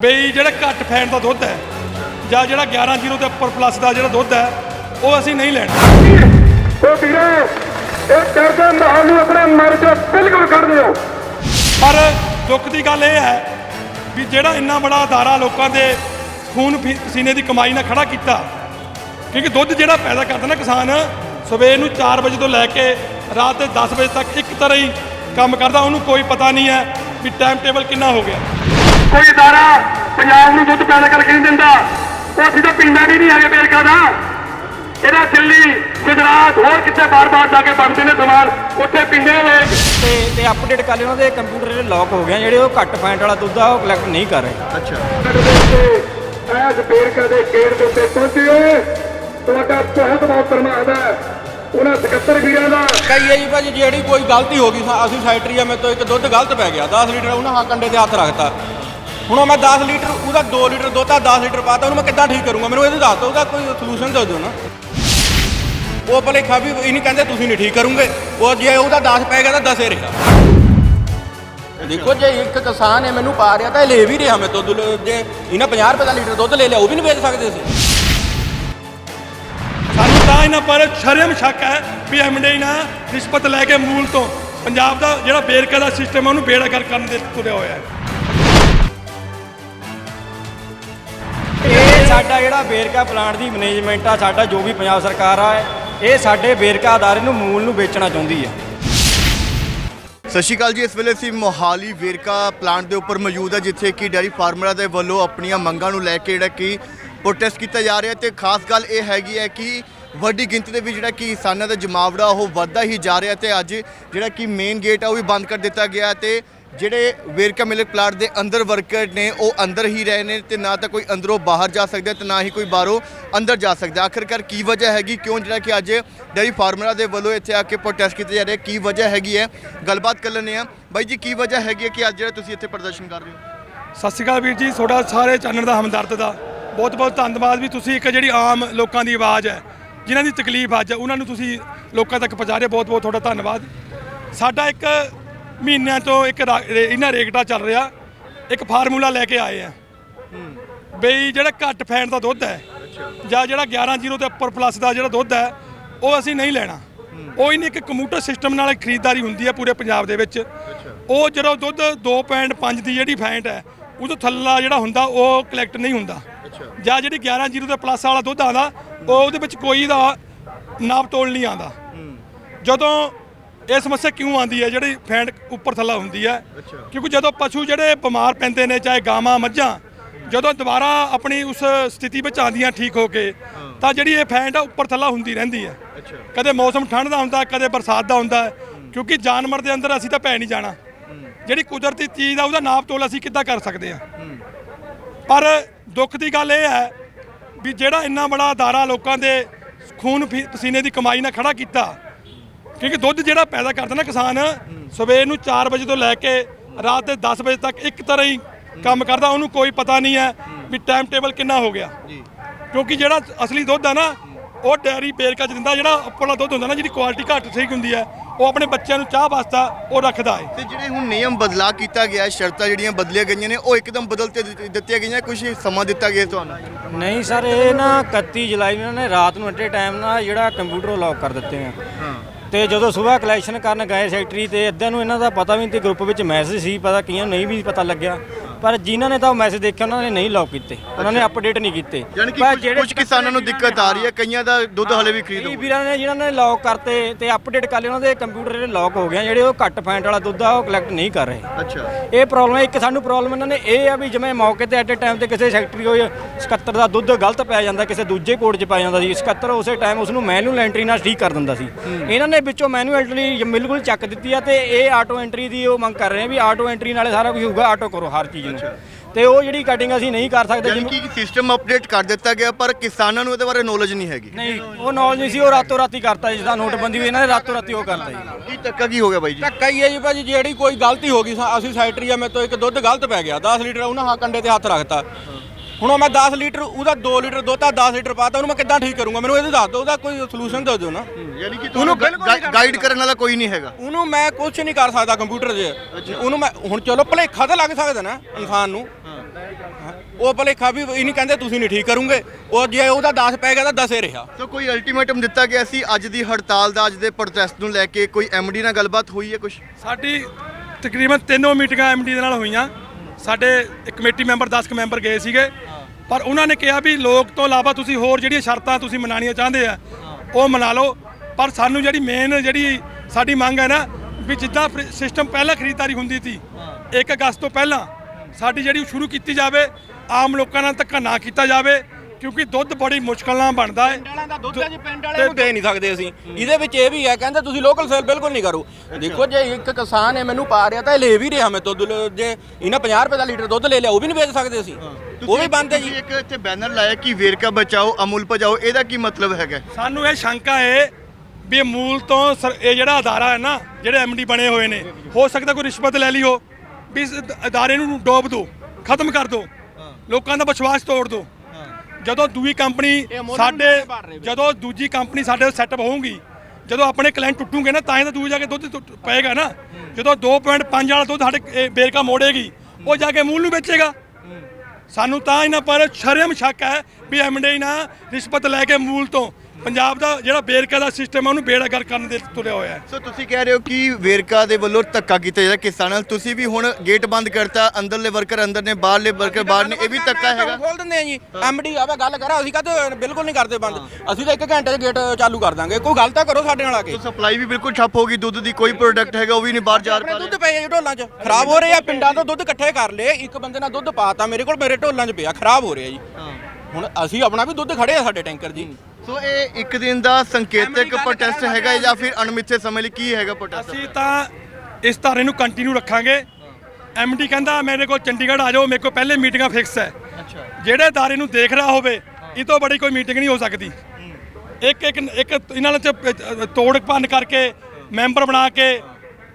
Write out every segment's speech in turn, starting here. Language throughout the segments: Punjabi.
ਬਈ ਜਿਹੜਾ ਘੱਟ ਫੈਟ ਦਾ ਦੁੱਧ ਹੈ ਜਾਂ ਜਿਹੜਾ 11 ਜ਼ੀਰੋ ਦੇ ਉੱਪਰ ਪਲੱਸ ਦਾ ਜਿਹੜਾ ਦੁੱਧ ਹੈ ਉਹ ਅਸੀਂ ਨਹੀਂ ਲੈਣਾ। ਉਹ ਵੀਰੇ ਇਹ ਕਰਦੇ ਮਾਹੌਲ ਨੂੰ ਆਪਣੇ ਮਰ ਕੇ ਬਿਲਕੁਲ ਕੱਢ ਦਿਓ। ਪਰ ਦੁੱਖ ਦੀ ਗੱਲ ਇਹ ਹੈ ਵੀ ਜਿਹੜਾ ਇੰਨਾ ਬੜਾ ਅਦਾਰਾ ਲੋਕਾਂ ਦੇ ਖੂਨ ਫੀ- ਪਸੀਨੇ ਦੀ ਕਮਾਈ ਨਾਲ ਖੜਾ ਕੀਤਾ ਕਿਉਂਕਿ ਦੁੱਧ ਜਿਹੜਾ ਪੈਦਾ ਕਰਦਾ ਨਾ ਕਿਸਾਨ ਸਵੇਰ ਨੂੰ 4 ਵਜੇ ਤੋਂ ਲੈ ਕੇ ਰਾਤ ਦੇ 10 ਵਜੇ ਤੱਕ ਇੱਕ ਤਰ੍ਹਾਂ ਹੀ ਕੰਮ ਕਰਦਾ ਉਹਨੂੰ ਕੋਈ ਪਤਾ ਨਹੀਂ ਹੈ ਵੀ ਟਾਈਮ ਟੇਬਲ ਕਿੰਨਾ ਹੋ ਗਿਆ। ਕੋਈ ਅਦਾਰਾ ਪੰਜਾਬ ਨੂੰ ਦੁੱਧ ਪੈਦਾ ਕਰਕੇ ਨਹੀਂ ਦਿੰਦਾ। ਉਹ ਅਸੀਂ ਤਾਂ ਪਿੰਡਾਂ ਵੀ ਨਹੀਂ ਹੈਗੇ ਬੇਰਕਾ ਦਾ। ਇਹਦਾ ਦਿੱਲੀ ਗੁਜਰਾਤ ਹੋਰ ਕਿੱਥੇ ਬਾਰ-ਬਾਰ ਜਾ ਕੇ ਬਣਦੇ ਨੇ ਸਮਾਨ ਉੱਥੇ ਪਿੰਡੇ ਨੇ ਤੇ ਤੇ ਅਪਡੇਟ ਕਰ ਲਏ ਉਹਨਾਂ ਦੇ ਕੰਪਿਊਟਰ ਜਿਹੜੇ ਲੌਕ ਹੋ ਗਏ ਜਿਹੜੇ ਉਹ ਘੱਟ ਫੈਂਟ ਵਾਲਾ ਦੁੱਧ ਆ ਉਹ ਕਲੈਕਟ ਨਹੀਂ ਕਰ ਰਹੇ। ਐਸ ਬੇਰਕਾ ਦੇ ਗੇੜ ਦੇ ਉੱਤੇ ਪਹੁੰਚੇ ਤੁਹਾਡਾ ਬਹੁਤ ਬਹੁਤ ਧੰਨਵਾਦ ਹੈ। ਉਹਨਾਂ 77 ਵੀਰਾਂ ਦਾ। ਕਹੀਏ ਜੀ ਭਾਜੀ ਜਿਹੜੀ ਕੋਈ ਗਲਤੀ ਹੋ ਗਈ ਸਾ- ਅਸੀਂ ਸੈਕਟਰੀ ਆ ਮੇਰੇ ਤੋਂ ਇੱਕ ਦੁੱਧ ਗਲਤ ਪੈ ਗਿਆ 10 ਲੀਟਰ ਉਹਨਾਂ ਹਾਂ ਕੰਡੇ ਤੇ ਹੱਥ ਰੱਖਤਾ। ਹੁਣ ਉਹ ਮੈਂ 10 ਲੀਟਰ ਉਹਦਾ 2 ਲੀਟਰ ਦੁੱਧ ਆ 10 ਲੀਟਰ ਪਾਤਾ ਉਹਨੂੰ ਮੈਂ ਕਿੱਦਾਂ ਠੀਕ ਕਰੂੰਗਾ? ਮੈਨੂੰ ਇਹਦੇ ਦੱਸ ਦਿਓ ਉਹਦਾ ਕੋਈ ਸੋਲੂਸ਼ਨ ਦੇ ਦਿਓ ਨਾ। ਉਹ ਭਲੇਖਾ ਵੀ ਇਹ ਨਹੀਂ ਕਹਿੰਦੇ ਤੁਸੀਂ ਨਹੀਂ ਠੀਕ ਕਰੋਗੇ। ਉਹ ਜੇ ਉਹਦਾ 10 ਪੈ ਗਿਆ ਤਾਂ 10 ਹੀ ਰਿਹਾ। ਦੇਖੋ ਜੇ ਇੱਕ ਕਿਸਾਨ ਹੈ ਮੈਨੂੰ ਪਾ ਰਿਹਾ ਤਾਂ ਇਹ ਲੈ ਵੀ ਰਿਹਾ ਮੈਂ ਦੁੱਧ। ਜੇ ਇਹਨਾਂ 50 ਰੁਪਏ ਦਾ ਲੀਟਰ ਦੁੱਧ ਲੈ ਲਿਆ ਉਹ ਵੀ ਨਹੀਂ ਵੇਚ ਸਕਦੇ ਸੀ ਸਾਨੂੰ ਤਾਂ ਇਹਨਾਂ ਪਰ ਸ਼ਰਮ ਸ਼ੱਕ ਹੈ ਵੀ ਐਮਡੀ ਨਾ ਰਿਸ਼ਵਤ ਲੈ ਕੇ ਮੂਲ ਤੋਂ ਪੰਜਾਬ ਦਾ ਜਿਹੜਾ ਬੇਰਕਾ ਦਾ ਸਿਸਟਮ ਹੈ ਉਹਨੂੰ ਬੇੜਾਗਰ ਕਰਨ ਦੇ ਤੁਰਿਆ ਹੋਇਆ ਹੈ। ਸਾਡਾ ਜਿਹੜਾ ਵੇਰਕਾ ਪਲਾਂਟ ਦੀ ਮੈਨੇਜਮੈਂਟ ਆ, ਸਾਡਾ ਜੋ ਵੀ ਪੰਜਾਬ ਸਰਕਾਰ ਆ, ਇਹ ਸਾਡੇ ਵੇਰਕਾ ਅਦਾਰੇ ਨੂੰ ਮੂਲ ਨੂੰ ਵੇਚਣਾ ਚਾਹੁੰਦੀ ਹੈ। ਸਤਿ ਸ਼੍ਰੀ ਅਕਾਲ ਜੀ, ਇਸ ਵੇਲੇ ਅਸੀਂ ਮੋਹਾਲੀ ਵੇਰਕਾ ਪਲਾਂਟ ਦੇ ਉੱਪਰ ਮੌਜੂਦ ਹੈ ਜਿੱਥੇ ਕਿ ਡੈਰੀ ਫਾਰਮਰਾਂ ਦੇ ਵੱਲੋਂ ਆਪਣੀਆਂ ਮੰਗਾਂ ਨੂੰ ਲੈ ਕੇ ਜਿਹੜਾ ਕਿ ਪ੍ਰੋਟੈਸਟ ਕੀਤਾ ਜਾ ਰਿਹਾ ਤੇ ਖਾਸ ਗੱਲ ਇਹ ਹੈਗੀ ਹੈ ਕਿ ਵੱਡੀ ਗਿਣਤੀ ਦੇ ਵਿੱਚ ਜਿਹੜਾ ਕਿ ਕਿਸਾਨਾਂ ਦਾ ਜਮਾਵੜਾ ਉਹ ਵੱਧਦਾ ਹੀ ਜਾ ਰਿਹਾ ਤੇ ਅੱਜ ਜਿਹੜਾ ਕਿ ਮੇਨ ਗੇਟ ਆ, ਉਹ ਵੀ ਬੰਦ ਕਰ ਦਿੱਤਾ ਗਿਆ ਤੇ ਜਿਹੜੇ ਵੇਰਕਾ ਮਿਲਕ ਪਲਾਂਟ ਦੇ ਅੰਦਰ ਵਰਕਰ ਨੇ, ਉਹ ਅੰਦਰ ਹੀ ਰਹੇ ਨੇ ਤੇ ਨਾ ਤਾਂ ਕੋਈ ਅੰਦਰੋਂ ਬਾਹਰ ਜਾ ਸਕਦਾ ਤੇ ਨਾ ਹੀ ਕੋਈ ਬਾਹਰੋਂ ਅੰਦਰ ਜਾ ਸਕਦਾ। ਆਖਿਰਕਾਰ ਕੀ ਵਜ੍ਹਾ ਹੈਗੀ? ਕਿਉਂ ਜਿਹੜਾ ਕਿ ਅੱਜ ਡੈਰੀ ਫਾਰਮਰਾਂ ਦੇ ਵੱਲੋਂ ਇੱਥੇ ਆ ਕੇ ਪ੍ਰੋਟੈਸਟ ਕੀਤੇ ਜਾ ਰਹੇ? ਕੀ ਵਜ੍ਹਾ ਹੈਗੀ ਹੈ? ਗੱਲਬਾਤ ਕਰ ਲੈਂਦੇ ਆ ਬਾਈ ਜੀ, ਕੀ ਵਜ੍ਹਾ ਹੈਗੀ ਹੈ ਕਿ ਅੱਜ ਜਿਹੜਾ ਤੁਸੀਂ ਇੱਥੇ ਪ੍ਰਦਰਸ਼ਨ ਕਰ ਰਹੇ ਹੋ? ਸਤਿ ਸ਼੍ਰੀ ਅਕਾਲ ਵੀਰ ਜੀ, ਤੁਹਾਡਾ ਸਾਰੇ ਚੈਨਲ ਦਾ ਹਮਦਰਦ ਦਾ। ਬਹੁਤ ਬਹੁਤ ਧੰਨਵਾਦ ਵੀ ਤੁਸੀਂ ਇੱਕ ਜਿਹੜੀ ਆਮ ਲੋਕਾਂ ਦੀ ਆਵਾਜ਼ ਹੈ, ਜਿਨ੍ਹਾਂ ਦੀ ਤਕਲੀਫ ਅੱਜ ਉਹਨਾਂ ਨੂੰ ਤੁਸੀਂ ਲੋਕਾਂ ਤੱਕ ਪਹੁੰਚਾ ਰਹੇ ਬਹੁਤ ਬਹੁਤ ਤੁਹਾਡਾ ਧੰਨਵਾਦ। ਸਾਡਾ ਇੱਕ ਮਹੀਨਿਆਂ ਤੋਂ ਇੱਕ ਰਾ- ਰੇ- ਇਹਨਾਂ ਰੇਗਟਾ ਚੱਲ ਰਿਹਾ, ਇੱਕ ਫਾਰਮੂਲਾ ਲੈ ਕੇ ਆਏ ਆ। ਬਈ ਜਿਹੜਾ ਘੱਟ ਫੈਟ ਦਾ ਦੁੱਧ ਹੈ, ਜਾਂ ਜਿਹੜਾ 11 ਜ਼ੀਰੋ ਦੇ ਉੱਪਰ ਪਲੱਸ ਦਾ ਜਿਹੜਾ ਦੁੱਧ ਹੈ, ਉਹ ਅਸੀਂ ਨਹੀਂ ਲੈਣਾ। ਉਹ ਇਹਨੇ ਇੱਕ ਕੰਪਿਊਟਰ ਸਿਸਟਮ ਨਾਲ ਖਰੀਦਦਾਰੀ ਹੁੰਦੀ ਹੈ ਪੂਰੇ ਪੰਜਾਬ ਦੇ ਵਿੱਚ। ਉਹ ਜਦੋਂ ਦੁੱਧ 2.5 ਦੀ ਜਿਹੜੀ ਫੈਂਟ ਹੈ ਉਹ ਤੋਂ ਥੱਲਾ ਜਿਹੜਾ ਹੁੰਦਾ, ਉਹ ਕਲੈਕਟ ਨਹੀਂ ਹੁੰਦਾ। ਜਾਂ ਜਿਹੜੀ 11 ਜ਼ੀਰੋ ਦੇ ਪਲੱਸ ਵਾਲਾ ਦੁੱਧ ਆਉਂਦਾ, ਉਹ ਉਹਦੇ ਵਿੱਚ ਕੋਈ ਦਾ ਨਾਪ ਤੋਲ ਨਹੀਂ ਆਉਂਦਾ। ਜਦੋਂ ਇਹ ਸਮੱਸਿਆ ਕਿਉਂ ਆਉਂਦੀ ਹੈ? ਜਿਹੜੀ ਫੈਂਟ ਉੱਪਰ ਥੱਲਾ ਹੁੰਦੀ ਹੈ। ਕਿਉਂਕਿ ਜਦੋਂ ਪਸ਼ੂ ਜਿਹੜੇ ਬਿਮਾਰ ਪੈਂਦੇ ਨੇ ਚਾਹੇ ਗਾਵਾਂ ਮੱਝਾਂ ਜਦੋਂ ਦੁਬਾਰਾ ਆਪਣੀ ਉਸ ਸਥਿਤੀ ਵਿੱਚ ਆਉਂਦੀਆਂ ਠੀਕ ਹੋ ਕੇ ਤਾਂ ਜਿਹੜੀ ਇਹ ਫੈਂਟ ਆ ਉੱਪਰ ਥੱਲਾ ਹੁੰਦੀ ਰਹਿੰਦੀ ਹੈ। ਕਦੇ ਮੌਸਮ ਠੰਡ ਦਾ ਹੁੰਦਾ ਕਦੇ ਬਰਸਾਤ ਦਾ ਹੁੰਦਾ। ਕਿਉਂਕਿ ਜਾਨਵਰ ਦੇ ਅੰਦਰ ਅਸੀਂ ਤਾਂ ਪੈ ਨਹੀਂ ਜਾਣਾ। ਜਿਹੜੀ ਕੁਦਰਤੀ ਚੀਜ਼ ਦਾ ਉਹਦਾ ਨਾਪ ਤੋਲ ਅਸੀਂ ਕਿੱਦਾਂ ਕਰ ਸਕਦੇ ਹਾਂ? ਪਰ ਦੁੱਖ ਦੀ ਗੱਲ ਇਹ ਹੈ ਵੀ ਜਿਹੜਾ ਇੰਨਾ ਬੜਾ ਅਦਾਰਾ ਲੋਕਾਂ ਦੇ ਖੂਨ ਪਸੀਨੇ ਦੀ ਕਮਾਈ ਨਾਲ ਖੜਾ ਕੀਤਾ ਕਿਉਂਕਿ ਦੁੱਧ ਜਿਹੜਾ ਪੈਦਾ ਕਰਦਾ ਨਾ ਕਿਸਾਨ ਸਵੇਰ ਨੂੰ 4 ਵਜੇ ਤੋਂ ਲੈ ਕੇ ਰਾਤ ਦੇ 10 ਵਜੇ ਤੱਕ ਇੱਕ ਤਰ੍ਹਾਂ ਹੀ ਕੰਮ ਕਰਦਾ ਉਹਨੂੰ ਕੋਈ ਪਤਾ ਨਹੀਂ ਹੈ ਵੀ ਟਾਈਮ ਟੇਬਲ ਕਿੰਨਾ ਹੋ ਗਿਆ। ਕਿਉਂਕਿ ਜਿਹੜਾ ਅਸਲੀ ਦੁੱਧ ਆ ਨਾ ਉਹ ਡੈਰੀ ਬੇਰਕਾ ਚ ਦਿੰਦਾ ਜਿਹੜਾ ਉੱਪਰਲਾ ਦੁੱਧ ਹੁੰਦਾ ਨਾ ਜਿਹਦੀ ਕੁਆਲਿਟੀ ਘੱਟ ਠੀਕ ਹੁੰਦੀ ਹੈ ਉਹ ਆਪਣੇ ਬੱਚਿਆਂ ਨੂੰ ਚਾਹ ਵਾਸਤਾ ਉਹ ਰੱਖਦਾ ਹੈ। ਤੇ ਜਿਹੜੇ ਹੁਣ ਨਿਯਮ ਬਦਲਾ ਕੀਤਾ ਗਿਆ ਹੈ, ਸ਼ਰਤਾਂ ਜਿਹੜੀਆਂ ਬਦਲੀਆਂ ਗਈਆਂ ਨੇ ਉਹ ਇੱਕਦਮ ਬਦਲ ਤੇ ਦਿੱਤ- ਦਿੱਤੀਆਂ ਗਈਆਂ ਕੁਝ ਸਮਾਂ ਦਿੱਤਾ ਗਿਆ ਤੁਹਾਨੂੰ? ਨਹੀਂ ਸਰ ਇਹ ਨਾ 31 ਜੁਲਾਈ ਨੂੰ ਇਹਨਾਂ ਨੇ ਰਾਤ ਨੂੰ ਅੱਡੇ ਟਾਈਮ ਨਾਲ ਜਿਹੜਾ ਕੰਪਿਊਟਰ ਲੌਕ ਕਰ ਦਿੱਤੇ ਆ। ਤੇ ਜਦੋਂ ਸਵੇਰ ਕਲੈਕਸ਼ਨ ਕਰਨ ਗਏ ਸੈਕਟਰੀ ਤੇ ਅੱਧਿਆਂ ਨੂੰ ਇਹਨਾਂ ਦਾ ਪਤਾ ਵੀ ਨਹੀਂ ਤੇ ਗਰੁੱਪ ਵਿੱਚ ਮੈਸੇਜ ਸੀ, ਪਤਾ ਕਈਆਂ ਨੂੰ ਨਹੀਂ ਵੀ ਪਤਾ ਲੱਗਿਆ। ਪਰ ਜਿਨ੍ਹਾਂ ਨੇ ਤਾਂ ਉਹ ਮੈਸੇਜ ਦੇਖਿਆ ਉਹਨਾਂ ਨੇ ਨਹੀਂ ਲੌਕ ਕੀਤੇ। ਉਹਨਾਂ ਨੇ ਅਪਡੇਟ ਨਹੀਂ ਕੀਤੇ। ਯਾਨੀ ਕਿ ਪਰ ਕੁਝ- ਜਿਹੜੇ ਕੁਝ ਕਿਸਾਨਾਂ ਨੂੰ ਦਿੱਕਤ ਆ ਰਹੀ ਹੈ ਕਈਆਂ ਦਾ ਦੁੱਧ ਹਲੇ ਵੀ ਖਰੀਦੋ ਕਈ ਵੀਰਾਂ ਨੇ ਜਿਨ੍ਹਾਂ ਨੇ ਲੌਕ ਕਰਤੇ ਤੇ ਅਪਡੇਟ ਕਰ ਲਏ ਉਹਨਾਂ ਦੇ ਕੰਪਿਊਟਰ ਜਿਹੜੇ ਲੌਕ ਹੋ ਗਏ ਆ, ਜਿਹੜੇ ਉਹ ਘੱਟ ਫੈਂਟ ਵਾਲਾ ਦੁੱਧ ਆ ਉਹ ਕਲੈਕਟ ਨਹੀਂ ਕਰ ਰਹੇ। ਅੱਛਾ। ਇਹ ਪ੍ਰੋਬਲਮ ਹੈ ਇੱਕ ਸਾਨੂੰ ਪ੍ਰੋਬਲਮ ਇਹਨਾਂ ਨੇ ਇਹ ਆ ਵੀ ਜਿਵੇਂ ਮੌਕੇ ਤੇ ਐਟ ਟਾਈਮ ਤੇ ਕਿਸੇ ਸੈਕਟਰੀ ਹੋਏ 77 ਦਾ ਦੁੱਧ ਗਲਤ ਪੈ ਜਾਂਦਾ ਕਿਸੇ ਦੂਜੇ ਕੋਡ 'ਚ ਪੈ ਜਾਂਦਾ ਸੀ 77 ਉਸੇ ਟਾਈਮ ਉਸ ਨੂੰ ਮੈਨੂਅਲ ਐਂਟਰੀ ਨਾਲ ਠੀਕ ਕਰ ਦਿੰਦਾ ਸੀ। ਇਹਨਾਂ ਨੇ ਵਿੱਚੋਂ ਮੈਨੂਅਲ ਐਂਟਰੀ ਬਿਲਕੁਲ ਚੱਕ ਦਿੱਤੀ ਆ ਤੇ ਇਹ ਆਟੋ ਐਂਟਰੀ ਦੀ ਉਹ ਮੰਗ ਕਰ ਰਹੇ ਆ ਵੀ ਆਟੋ ਐਂਟਰੀ ਨਾਲੇ ਸਾਰਾ ਕੁਝ ਹੋਊਗਾ ਆਟੋ ਕਰੋ ਹਰ ਚੀਜ਼ ਨੂੰ ਤੇ ਉਹ ਜਿਹੜੀ ਕਟਿੰਗ ਅਸੀਂ ਨਹੀਂ ਕਰ ਸਕਦੇ ਯਾਨੀ ਜਿਵੇਂ ਕਿ ਸਿਸਟਮ ਅਪਡੇਟ ਕਰ ਦਿੱਤਾ ਗਿਆ ਪਰ ਕਿਸਾਨਾਂ ਨੂੰ ਇਹਦੇ ਬਾਰੇ ਨੌਲੇਜ ਨਹੀਂ ਹੈਗੀ। ਨਹੀਂ ਉਹ ਨੌਲੇਜ ਨਹੀਂ ਸੀ ਉਹ ਰਾਤੋਂ ਰਾਤੀ ਕਰਤਾ ਜਿੱਦਾਂ ਨੋਟਬੰਦੀ ਹੋਈ ਇਹਨਾਂ ਨੇ ਰਾਤੋਂ ਰਾਤੀ ਉਹ ਕਰਤਾ ਜੀ। ਕੀ ਧੱਕਾ ਕੀ ਹੋ ਗਿਆ ਬਾਈ ਜੀ? ਧੱਕਾ ਹੀ ਹੈ ਜੀ ਭਾਜੀ ਜਿਹੜੀ ਕੋਈ ਗਲਤੀ ਹੋ ਗਈ ਸਾ- ਅਸੀਂ ਸੈਕਟਰੀ ਆ ਮੇਰੇ ਤੋਂ ਇੱਕ ਦੁੱਧ ਗਲਤ ਪੈ ਗਿਆ 10 ਲੀਟਰ ਉਹਨਾਂ ਹਾਂ ਕੰਡੇ ਤੇ ਹੱਥ ਰੱਖਤਾ। ਹੁਣ ਉਹ ਮੈਂ 10 ਲੀਟਰ ਉਹਦਾ 2 ਲੀਟਰ ਦੁੱਧ ਆ 10 ਲੀਟਰ ਪਾਤਾ ਉਹਨੂੰ ਮੈਂ ਕਿੱਦਾਂ ਠੀਕ ਕਰੂੰਗਾ? ਮੈਨੂੰ ਇਹਦੇ ਦੱਸ ਦਿਓ ਉਹਦਾ ਕੋਈ ਸੋਲੂਸ਼ਨ ਦੇ ਦਿਓ ਨਾ। ਯਾਨੀ ਕਿ ਉਹਨੂੰ ਤੁਹਾਨੂੰ ਗਾਈਡ ਕਰਨ ਵਾਲਾ ਕੋਈ ਨਹੀਂ ਹੈਗਾ। ਉਹਨੂੰ ਮੈਂ ਕੁਝ ਨਹੀਂ ਕਰ ਸਕਦਾ ਕੰਪਿਊਟਰ 'ਚ। ਉਹਨੂੰ ਮੈਂ ਹੁਣ ਚਲੋ ਭਲੇਖਾ ਤਾਂ ਲੱਗ ਸਕਦਾ ਨਾ ਇਨਸਾਨ ਨੂੰ। ਉਹ ਭਲੇਖਾ ਵੀ ਇਹ ਨਹੀਂ ਕਹਿੰਦੇ ਤੁਸੀਂ ਨਹੀਂ ਠੀਕ ਕਰੋਗੇ। ਉਹ ਜੇ ਉਹਦਾ 10 ਪੈ ਗਿਆ ਤਾਂ 10 ਹੀ ਰਿਹਾ। ਸੋ ਕੋਈ ਅਲਟੀਮੇਟਮ ਦਿੱਤਾ ਗਿਆ ਸੀ ਅੱਜ ਦੀ ਹੜਤਾਲ ਦਾ ਅੱਜ ਦੇ ਪ੍ਰੋਟੈਸਟ ਨੂੰ ਲੈ ਕੇ ਕੋਈ ਐਮਡੀ ਨਾਲ ਗੱਲਬਾਤ ਹੋਈ ਹੈ ਕੁਝ ਸਾਡੀ ਤਕਰੀਬਨ ਤਿੰਨੋਂ ਮੀਟਿੰਗਾਂ ਐਮਡੀ ਦੇ ਨਾਲ ਹੋਈਆਂ। ਸਾਡੇ ਇੱਕ ਕਮੇਟੀ ਮੈਂਬਰ 10 ਕੁ ਮੈਂਬਰ ਗਏ ਸੀਗੇ। ਪਰ ਉਹਨਾਂ ਨੇ ਕਿਹਾ ਵੀ ਲੋਕ ਤੋਂ ਇਲਾਵਾ ਤੁਸੀਂ ਹੋਰ ਜਿਹੜੀਆਂ ਸ਼ਰਤਾਂ ਤੁਸੀਂ ਮਨਾਣੀਆਂ ਚਾਹੁੰਦੇ ਆ ਉਹ ਮਨਾ ਲਓ। ਪਰ ਸਾਨੂੰ ਜਿਹੜੀ ਮੇਨ ਜਿਹੜੀ ਸਾਡੀ ਮੰਗ ਹੈ ਨਾ ਵੀ ਜਿੱਦਾਂ ਸਿਸਟਮ ਪਹਿਲਾਂ ਖਰੀਦਦਾਰੀ ਹੁੰਦੀ ਸੀ 1 ਅਗਸਤ ਤੋਂ ਪਹਿਲਾਂ ਸਾਡੀ ਜਿਹੜੀ ਉਹ ਸ਼ੁਰੂ ਕੀਤੀ ਜਾਵੇ ਆਮ ਲੋਕਾਂ ਨਾਲ ਧੱਕਾ ਨਾ ਕੀਤਾ ਜਾਵੇ ਕਿਉਂਕਿ ਦੁੱਧ ਬੜੀ ਮੁਸ਼ਕਲ ਨਾਲ ਬਣਦਾ ਹੈ। ਪਿੰਡ ਵਾਲਿਆਂ ਦਾ ਦੁੱਧ ਹੈ ਜੀ ਪਿੰਡ ਵਾਲਿਆਂ ਨੂੰ ਦੇ ਨਹੀਂ ਸਕਦੇ ਅਸੀਂ। ਇਹਦੇ ਵਿੱਚ ਇਹ ਵੀ ਹੈ ਕਹਿੰਦੇ ਤੁਸੀਂ ਲੋਕਲ ਸੇਲ ਬਿਲਕੁਲ ਨਹੀਂ ਕਰੋ। ਦੇਖੋ ਜੇ ਇੱਕ ਕਿਸਾਨ ਹੈ ਮੈਨੂੰ ਪਾ ਰਿਹਾ ਤਾਂ ਇਹ ਲੈ ਵੀ ਰਿਹਾ ਮੈਂ ਦੁੱਧ ਜੇ ਇਹਨਾਂ 50 ਰੁਪਏ ਦਾ ਲੀਟਰ ਦੁੱਧ ਲੈ ਲਿਆ ਉਹ ਵੀ ਨਹੀਂ ਵੇਚ ਸਕਦੇ ਅਸੀਂ। ਉਹ ਵੀ ਬੰਦ ਹੈ ਜੀ। ਇੱਕ ਇੱਥੇ ਬੈਨਰ ਲਾਇਆ ਕਿ ਵੇਰਕਾ ਬਚਾਓ ਅਮੁਲ ਭਜਾਓ ਇਹਦਾ ਕੀ ਮਤਲਬ ਹੈਗਾ? ਸਾਨੂੰ ਇਹ ਸ਼ੰਕਾ ਹੈ ਵੀ ਮੂਲ ਤੋਂ ਸਰ- ਇਹ ਜਿਹੜਾ ਅਦਾਰਾ ਹੈ ਨਾ ਜਿਹੜੇ ਐਮਡੀ ਬਣੇ ਹੋਏ ਨੇ ਹੋ ਸਕਦਾ ਕੋਈ ਰਿਸ਼ਵਤ ਲੈ ਲਈ ਹੋ ਵੀ ਇਸ ਅਦ- ਅਦਾਰੇ ਨੂੰ ਡੋਬ ਦਿਓ ਖਤਮ ਕਰ ਦਿਓ ਲੋਕਾਂ ਦਾ ਵਿਸ਼ਵਾਸ ਤੋੜ ਦਿਓ ਜਦੋਂ ਦੂਜੀ ਕੰਪਨੀ ਸਾਡੇ। ਜਦੋਂ ਦੂਜੀ ਕੰਪਨੀ ਸਾਡੇ ਸੈਟਅਪ ਹੋਊਗੀ ਜਦੋਂ ਆਪਣੇ ਕਲਾਇੰਟ ਟੁੱਟੂਗੇ ਨਾ ਤਾਂ ਹੀ ਤਾਂ ਦੂਜੀ ਜਾ ਕੇ ਦੁੱਧ ਟੁੱਟ- ਪਏਗਾ ਨਾ। ਜਦੋਂ 2.5 ਵਾਲਾ ਦੁੱਧ ਸਾਡੇ ਇਹ ਬੇਰਕਾ ਮੋੜੇਗੀ ਉਹ ਜਾ ਕੇ ਮੂਲ ਨੂੰ ਵੇਚੇਗਾ। ਸਾਨੂੰ ਤਾਂ ਇਹਨਾਂ ਪਰ ਸ਼ਰਮ ਸ਼ੱਕ ਹੈ ਵੀ ਐਮਡੀ ਨਾ ਰਿਸ਼ਵਤ ਲੈ ਕੇ ਮੂਲ ਤੋਂ। ਪੰਜਾਬ ਦਾ ਜਿਹੜਾ ਬੇਰਕਾ ਦਾ ਸਿਸਟਮ ਹੈ ਉਹਨੂੰ ਬੇੜਾਗਰ ਕਰਨ ਦੇ ਤੁਰਿਆ ਹੋਇਆ ਹੈ। ਸੋ ਤੁਸੀਂ ਕਹਿ ਰਹੇ ਹੋ ਕਿ ਵੇਰਕਾ ਦੇ ਵੱਲੋਂ ਧੱਕਾ ਕੀਤਾ ਜਾਂਦਾ ਕਿਸਾਨਾਂ ਨਾਲ। ਤੁਸੀਂ ਵੀ ਹੁਣ ਗੇਟ ਬੰਦ ਕਰਤਾ ਅੰਦਰਲੇ ਵਰਕਰ ਅੰਦਰ ਨੇ ਬਾਹਰਲੇ ਵਰਕਰ ਬਾਹਰ ਨੇ ਇਹ ਵੀ ਧੱਕਾ ਹੈਗਾ? ਖੋਲ ਦਿੰਦੇ ਆ ਜੀ। ਐਮਡੀ ਆਵੇ ਗੱਲ ਕਰਾ ਅਸੀਂ ਕਹਤੇ ਬਿਲਕੁਲ ਨਹੀਂ ਕਰਦੇ ਬੰਦ। ਅਸੀਂ ਤਾਂ 1 ਘੰਟੇ 'ਚ ਗੇਟ ਚਾਲੂ ਕਰ ਦਾਂਗੇ। ਕੋਈ ਗੱਲ ਤਾਂ ਕਰੋ ਸਾਡੇ ਨਾਲ ਆ ਕੇ। ਸਪਲਾਈ ਵੀ ਬਿਲਕੁਲ ਠੱਪ ਹੋ ਗਈ ਦੁੱਧ ਦੀ ਕੋਈ ਪ੍ਰੋਡਕਟ ਹੈਗਾ ਉਹ ਵੀ ਨਹੀਂ ਬਾਹਰ ਜਾ ਪਾ ਦੁੱਧ ਪਏ ਆ ਜੀ ਢੋਲਾਂ 'ਚ। ਖਰਾਬ ਹੋ ਰਹੇ ਆ ਪਿੰਡਾਂ ਤੋਂ ਦੁੱਧ ਇਕੱਠੇ ਕਰ ਲਏ ਇੱਕ ਬੰਦੇ ਨਾਲ ਦੁੱਧ ਪਾਤਾ ਮੇਰੇ ਕੋਲ ਮੇਰੇ ਢੋਲਾਂ 'ਚ ਪਿਆ ਖਰਾਬ ਹੋ ਰਿਹਾ ਜੀ। ਹੁਣ ਅਸੀਂ ਆਪਣਾ ਵੀ ਦੁੱਧ ਖੜੇ ਆ ਸਾਡੇ ਟੈਂਕਰ ਜੀ। ਸੋ ਇਹ ਇੱਕ ਦਿਨ ਦਾ ਸੰਕੇਤਕ ਪ੍ਰੋਟੈਸਟ ਹੈਗਾ ਜਾਂ ਫਿਰ ਅਣਮਿੱਥੇ ਸਮੇਂ ਲਈ ਕੀ ਹੈਗਾ ਪ੍ਰੋਟੈਸਟ ਅਸੀਂ ਤਾਂ ਇਸ ਧਾਰੇ ਨੂੰ ਕੰਟੀਨਿਊ ਰੱਖਾਂਗੇ। ਐਮਡੀ ਕਹਿੰਦਾ ਮੇਰੇ ਕੋਲ ਚੰਡੀਗੜ੍ਹ ਆ ਜਾਓ ਮੇਰੇ ਕੋਲ ਪਹਿਲੇ ਮੀਟਿੰਗਾਂ ਫਿਕਸ ਹੈ। ਜਿਹੜੇ ਅਦਾਰੇ ਨੂੰ ਦੇਖ ਰਿਹਾ ਹੋਵੇ ਇਹ ਤੋਂ ਬੜੀ ਕੋਈ ਮੀਟਿੰਗ ਨਹੀਂ ਹੋ ਸਕਦੀ। ਇੱਕ ਇੱਕ ਇੱਕ ਇਹਨਾਂ ਨਾਲ ਤੋੜ ਭੰਨ ਕਰਕੇ ਮੈਂਬਰ ਬਣਾ ਕੇ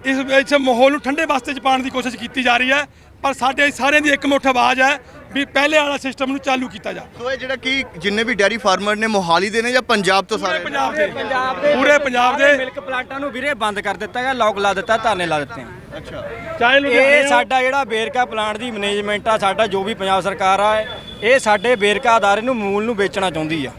ਇਸ ਇਸ ਮਾਹੌਲ ਨੂੰ ਠੰਡੇ ਵਾਸਤੇ ਚ ਪਾਉਣ ਦੀ ਕੋਸ਼ਿਸ਼ ਕੀਤੀ ਜਾ ਰਹੀ ਹੈ। ਪਰ ਸਾਡੇ ਸਾਰਿਆਂ ਦੀ ਇੱਕ ਮੁੱਠ ਆਵਾਜ਼ ਹੈ ਵੀ ਪਹਿਲੇ ਵਾਲਾ ਸਿਸਟਮ ਨੂੰ ਚਾਲੂ ਕੀਤਾ ਜਾਵੇ ਸੋ ਇਹ ਜਿਹੜਾ ਕਿ ਜਿੰਨੇ ਵੀ ਡੈਰੀ ਫਾਰਮਰ ਨੇ ਮੋਹਾਲੀ ਦੇ ਨੇ ਜਾਂ ਪੰਜਾਬ ਤੋਂ ਸਾਰੇ ਪੰਜਾਬ ਦੇ। ਪੰਜਾਬ ਦੇ। ਪੂਰੇ ਪੰਜਾਬ ਦੇ। ਮਿਲਕ ਪਲਾਂਟਾਂ ਨੂੰ ਵੀਰੇ ਬੰਦ ਕਰ ਦਿੱਤਾ ਗਿਆ ਲੋਕ ਲਾ ਦਿੱਤਾ ਧਰਨੇ ਲਾ ਦਿੱਤੇ। ਅੱਛਾ। ਚਾਹੇ ਇਹ ਸਾਡਾ ਜਿਹੜਾ ਬੇਰਕਾ ਪਲਾਂਟ ਦੀ ਮੈਨੇਜਮੈਂਟ ਆ ਸਾਡਾ ਜੋ ਵੀ ਪੰਜਾਬ ਸਰਕਾਰ ਆ ਇਹ ਸਾਡੇ ਬੇਰਕਾ ਅਦਾਰੇ ਨੂੰ ਅਮੂਲ ਨੂੰ ਵੇਚਣਾ ਚਾਹੁੰਦੀ ਆ।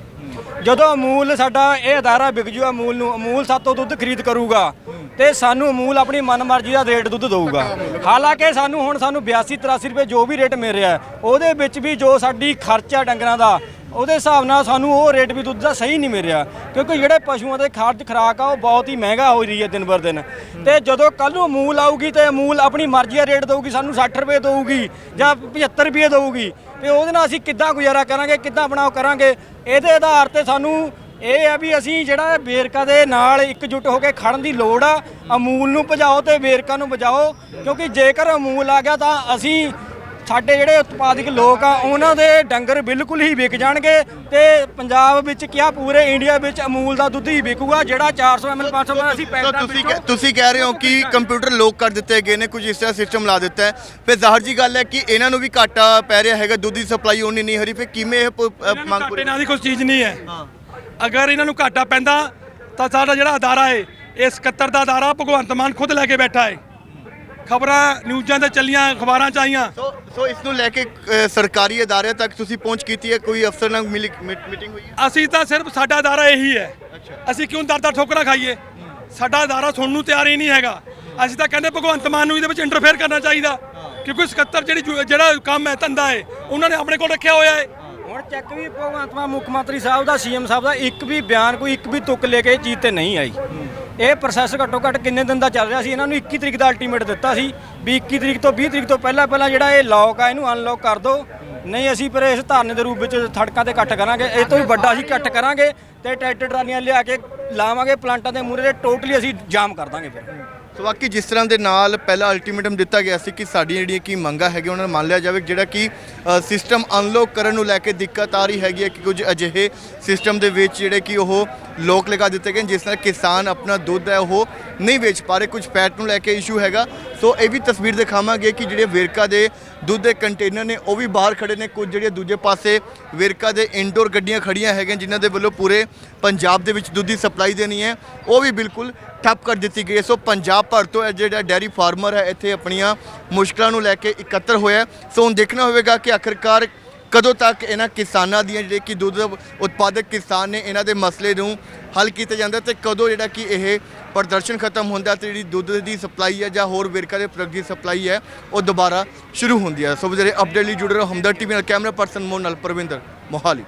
ਜਦੋਂ ਅਮੂਲ ਸਾਡਾ ਇਹ ਅਦਾਰਾ ਵਿਕ ਜੂਗਾ ਅਮੂਲ ਨੂੰ ਅਮੂਲ ਸਾਤੋਂ ਦੁੱਧ ਖਰੀਦ ਕਰੂਗਾ ਤੇ ਸਾਨੂੰ ਅਮੂਲ ਆਪਣੀ ਮਨਮਰਜ਼ੀ ਦਾ ਰੇਟ ਦੁੱਧ ਦੇਊਗਾ। ਹਾਲਾਂਕਿ ਸਾਨੂੰ ਹੁਣ ਸਾਨੂੰ 82 83 ਰੁਪਏ ਜੋ ਵੀ ਰੇਟ ਮਿਲ ਰਿਹਾ ਉਹਦੇ ਵਿੱਚ ਵੀ ਜੋ ਸਾਡੀ ਖਰਚਾ ਡੰਗਰਾਂ ਦਾ, ਉਹਦੇ ਹਿਸਾਬ ਨਾਲ ਸਾਨੂੰ ਉਹ ਰੇਟ ਵੀ ਦੁੱਧ ਦਾ ਸਹੀ ਨਹੀਂ ਮਿਲ ਰਿਹਾ। ਕਿਉਂਕਿ ਜਿਹੜੇ ਪਸ਼ੂਆਂ ਦੇ ਖਰਚ ਖਰਾਕ ਆ, ਉਹ ਬਹੁਤ ਹੀ ਮਹਿੰਗਾ ਹੋ ਰਹੀ ਹੈ ਦਿਨ ਬਰ ਦਿਨ। ਤੇ ਜਦੋਂ ਕੱਲ ਨੂੰ ਅਮੂਲ ਆਊਗੀ ਤੇ ਅਮੂਲ ਆਪਣੀ ਮਰਜ਼ੀ ਦਾ ਰੇਟ ਦੇਊਗੀ, ਸਾਨੂੰ 60 ਰੁਪਏ ਦੇਊਗੀ ਜਾਂ 75 ਰੁਪਏ ਦੇਊਗੀ। ਤੇ ਉਹਦੇ ਨਾਲ ਅਸੀਂ ਕਿੱਦਾਂ ਗੁਜ਼ਾਰਾ ਕਰਾਂਗੇ, ਕਿੱਦਾਂ ਬਣਾਓ ਕਰਾਂਗੇ, ਇਹਦੇ ਆਧਾਰ ਤੇ ਸਾਨੂੰ ਇਹ ਆ ਵੀ ਅਸੀਂ ਜਿਹੜਾ ਵੇਰਕਾ ਦੇ ਨਾਲ ਇਕਜੁੱਟ ਹੋ ਕੇ ਖੜਨ ਦੀ ਲੋੜ ਆ ਅਮੂਲ ਨੂੰ ਭਜਾਓ ਤੇ ਵੇਰਕਾ ਨੂੰ ਬਚਾਓ ਕਿਉਂਕਿ ਜੇਕਰ ਅਮੂਲ ਆ ਗਿਆ ਤਾਂ ਅਸੀਂ ਸਾਡੇ ਜਿਹੜੇ ਉਤਪਾਦਕ ਲੋਕ ਆ ਉਹਨਾਂ ਦੇ ਡੰਗਰ ਬਿਲਕੁਲ ਹੀ ਵਿਕ ਜਾਣਗੇ ਤੇ ਪੰਜਾਬ ਵਿੱਚ ਕਿਹਾ ਪੂਰੇ ਇੰਡੀਆ ਵਿੱਚ ਅਮੂਲ ਦਾ ਦੁੱਧ ਹੀ ਵਿਕੂਗਾ ਜਿਹੜਾ 400 ml 500 ml ਅਸੀਂ ਸੋ ਪੈਕਟਾਂ ਤੁਸੀਂ ਤੁਸੀਂ ਕਹਿ ਰਹੇ ਹੋ ਕਿ ਕੰਪਿਊਟਰ ਲੋਕ ਕਰ ਦਿੱਤੇ ਗਏ ਨੇ ਕੁਝ ਇਸ ਤਰ੍ਹਾਂ ਸਿਸਟਮ ਲਾ ਦਿੱਤਾ ਹੈ। ਫਿਰ ਜ਼ਾਹਰ ਜੀ ਗੱਲ ਹੈ ਕਿ ਇਹਨਾਂ ਨੂੰ ਵੀ ਘਾਟਾ ਪੈ ਰਿਹਾ ਹੈਗਾ ਦੁੱਧ ਦੀ ਸਪਲਾਈ ਉਨੀ ਨਹੀਂ ਹੋ ਰਹੀ ਫਿਰ ਕਿਵੇਂ ਇਹ ਪ- ਅ, ਮੰਗ ਪੂਰੀ ਨਾਲ ਦੀ ਕੋਈ ਚੀਜ਼ ਨਹੀਂ ਹੈ। ਅਗਰ ਇਹਨਾਂ ਨੂੰ ਘਾਟਾ ਪੈਂਦਾ ਤਾਂ ਸਾਡਾ ਜਿਹੜਾ ਅਦਾਰਾ ਹੈ ਇਹ 77 ਦਾ ਅਦਾਰਾ ਭਗਵੰਤ ਮਾਨ ਖੁਦ ਲੈ ਕੇ ਬੈਠਾ ਹੈ। ਖਬਰਾਂ ਨਿਊਜ਼ਾਂ ਤੇ ਚੱਲੀਆਂ ਅਖਬਾਰਾਂ ਚ ਆਈਆਂ। ਸੋ ਸੋ ਇਸ ਨੂੰ ਲੈ ਕੇ ਸਰਕਾਰੀ ਅਦਾਰਿਆਂ ਤੱਕ ਤੁਸੀਂ ਪਹੁੰਚ ਕੀਤੀ ਹੈ? ਕੋਈ ਅਫਸਰ ਨਾਲ ਮਿਲੀ ਮੀਟਿੰਗ ਹੋਈ ਹੈ? ਅਸੀਂ ਤਾਂ ਸਿਰਫ ਸਾਡਾ ਅਦਾਰਾ ਇਹੀ ਹੈ। ਅਸੀਂ ਕਿਉਂ ਦਰ ਦਰ ਠੋਕਰਾਂ ਖਾਈਏ? ਸਾਡਾ ਅਦਾਰਾ ਸੁਣਨ ਨੂੰ ਤਿਆਰ ਹੀ ਨਹੀਂ ਹੈਗਾ। ਅਸੀਂ ਤਾਂ ਕਹਿੰਦੇ ਭਗਵੰਤ ਮਾਨ ਨੂੰ ਇਹਦੇ ਵਿੱਚ ਇੰਟਰਫੇਅਰ ਕਰਨਾ ਚਾਹੀਦਾ। ਕਿਉਂਕਿ 77 ਜਿਹੜੀ ਜਿਹੜਾ ਕੰਮ ਹੈ ਧੰਦਾ ਹੈ ਉਹਨਾਂ ਨੇ ਆਪਣੇ ਕੋਲ ਰੱਖਿਆ ਹੋਇਆ ਹੈ। ਹੁਣ ਚੈੱਕ ਵੀ ਭਗਵੰਤ ਮਾਨ ਮੁੱਖ ਮੰਤਰੀ ਸਾਹਿਬ ਦਾ, ਸੀਐਮ ਸਾਹਿਬ ਦਾ, ਇੱਕ ਵੀ ਬਿਆਨ ਕੋਈ, ਇੱਕ ਵੀ ਤੁਕ ਲੈ ਕੇ ਇਹ ਚੀਜ਼ ਤੇ ਨਹੀਂ ਆਈ। ਇਹ ਪ੍ਰੋਸੈਸ ਘੱਟੋ ਘੱਟ ਕਿੰਨੇ ਦਿਨ ਦਾ ਚੱਲ ਰਿਹਾ ਸੀ, ਇਹਨਾਂ ਨੂੰ 21 ਤਰੀਕ ਦਾ ਅਲਟੀਮੇਟ ਦਿੱਤਾ ਸੀ ਵੀ 21 ਤਰੀਕ ਤੋਂ 20 ਤਰੀਕ ਤੋਂ ਪਹਿਲਾਂ ਪਹਿਲਾਂ ਜਿਹੜਾ ਇਹ ਲੌਕ ਆ, ਇਹਨੂੰ ਅਨਲੌਕ ਕਰ ਦਿਓ ਨਹੀਂ, ਅਸੀਂ ਫਿਰ ਇਸ ਧਰਨੇ ਦੇ ਰੂਪ ਵਿੱਚ ਸੜਕਾਂ ਤੇ ਇਕੱਠ ਕਰਾਂਗੇ, ਇਹ ਤੋਂ ਵੀ ਵੱਡਾ ਅਸੀਂ ਇਕੱਠ ਕਰਾਂਗੇ ਤੇ ਟਰੈਕਟਰ ਟਰਾਲੀਆਂ ਲਿਆ ਕੇ ਲਾਵਾਂਗੇ, ਪਲਾਂਟਾਂ ਦੇ ਮੂਹਰੇ ਤੇ ਟੋਟਲੀ ਅਸੀਂ ਜਾਮ ਕਰ ਦਾਂਗੇ ਫਿਰ। ਸੋ ਬਾਕੀ ਜਿਸ ਤਰ੍ਹਾਂ ਦੇ ਨਾਲ ਪਹਿਲਾ ਅਲਟੀਮੇਟਮ ਦਿੱਤਾ ਗਿਆ ਸੀ ਕਿ ਸਾਡੀਆਂ ਜਿਹੜੀਆਂ ਕੀ ਮੰਗਾਂ ਹੈਗੀਆਂ ਉਹਨਾਂ ਨੂੰ ਮੰਨ ਲਿਆ ਜਾਵੇ ਜਿਹੜਾ ਕਿ ਸਿਸਟਮ ਅਨਲੋਕ ਕਰਨ ਨੂੰ ਲੈ ਕੇ ਦਿੱਕਤ ਆ ਰਹੀ ਹੈਗੀ ਹੈ ਕਿ ਕੁਝ ਅਜਿਹੇ ਸਿਸਟਮ ਦੇ ਵਿੱਚ ਜਿਹੜੇ ਕਿ ਉਹ ਲੋਕ ਲਗਾ ਦਿੱਤੇ ਗਏ ਨੇ, ਜਿਸ ਨਾਲ ਕਿਸਾਨ ਆਪਣਾ ਦੁੱਧ ਹੈ ਉਹ ਨਹੀਂ ਵੇਚ ਪਾ ਰਹੇ ਕੁਝ ਫੈਟ ਨੂੰ ਲੈ ਕੇ ਇਸ਼ੂ ਹੈਗਾ। ਸੋ ਇਹ ਵੀ ਤਸਵੀਰ ਦਿਖਾਵਾਂਗੇ ਕਿ ਜਿਹੜੇ ਵੇਰਕਾ ਦੇ ਦੁੱਧ ਦੇ ਕੰਟੇਨਰ ਨੇ ਉਹ ਵੀ ਬਾਹਰ ਖੜੇ ਨੇ ਕੁਝ ਜਿਹੜੇ ਦੂਜੇ ਪਾਸੇ ਵੇਰਕਾ ਦੇ ਇਨਡੋਰ ਗੱਡੀਆਂ ਖੜੀਆਂ ਹੈਗੀਆਂ ਜਿਨ੍ਹਾਂ ਦੇ ਵੱਲੋਂ ਪੂਰੇ ਪੰਜਾਬ ਦੇ ਵਿੱਚ ਦੁੱਧ ਦੀ ਸਪਲਾਈ ਦੇਣੀ ਹੈ। ਉਹ ਵੀ ਬਿਲਕੁਲ ਠੱਪ ਕਰ ਦਿੱਤੀ ਗਈ ਹੈ। ਸੋ ਪੰਜਾਬ ਭਰ ਤੋਂ ਇਹ ਜਿਹੜਾ ਡੈਰੀ ਫਾਰਮਰ ਹੈ, ਇੱਥੇ ਆਪਣੀਆਂ ਮੁਸ਼ਕਲਾਂ ਨੂੰ ਲੈ ਕੇ ਇਕੱਤਰ ਹੋਇਆ ਸੋ ਹੁਣ ਦੇਖਣਾ ਹੋਵੇਗਾ ਕਿ ਆਖਰਕਾਰ ਕਦੋਂ ਤੱਕ ਇਹਨਾਂ ਕਿਸਾਨਾਂ ਦੀਆਂ ਜਿਹੜੇ ਕਿ ਦੁੱਧ ਉਤਪਾਦਕ ਕਿਸਾਨ ਨੇ ਇਹਨਾਂ ਦੇ ਮਸਲੇ ਨੂੰ ਹੱਲ ਕੀਤਾ ਜਾਂਦਾ ਤੇ ਕਦੋਂ ਜਿਹੜਾ ਕਿ ਇਹ ਪ੍ਰਦਰਸ਼ਨ ਖਤਮ ਹੁੰਦਾ ਤੇ ਜਿਹੜੀ ਦੁੱਧ ਦੀ ਸਪਲਾਈ ਹੈ ਜਾਂ ਹੋਰ ਵੇਰਕਾ ਦੇ ਪ੍ਰੋਡਕਟ ਦੀ ਸਪਲਾਈ ਹੈ, ਉਹ ਦੁਬਾਰਾ ਸ਼ੁਰੂ ਹੁੰਦੀ ਹੈ। ਸੋ ਜਿਹੜੇ ਅਪਡੇਟ ਲਈ ਜੁੜੇ ਰਹੋ ਹਮਦਰ ਟੀਵੀ ਨਾਲ। ਕੈਮਰਾ ਪਰਸਨ ਮੋਹਨ ਨਾਲ ਪਰਵਿੰਦਰ ਮੋਹਾਲੀ।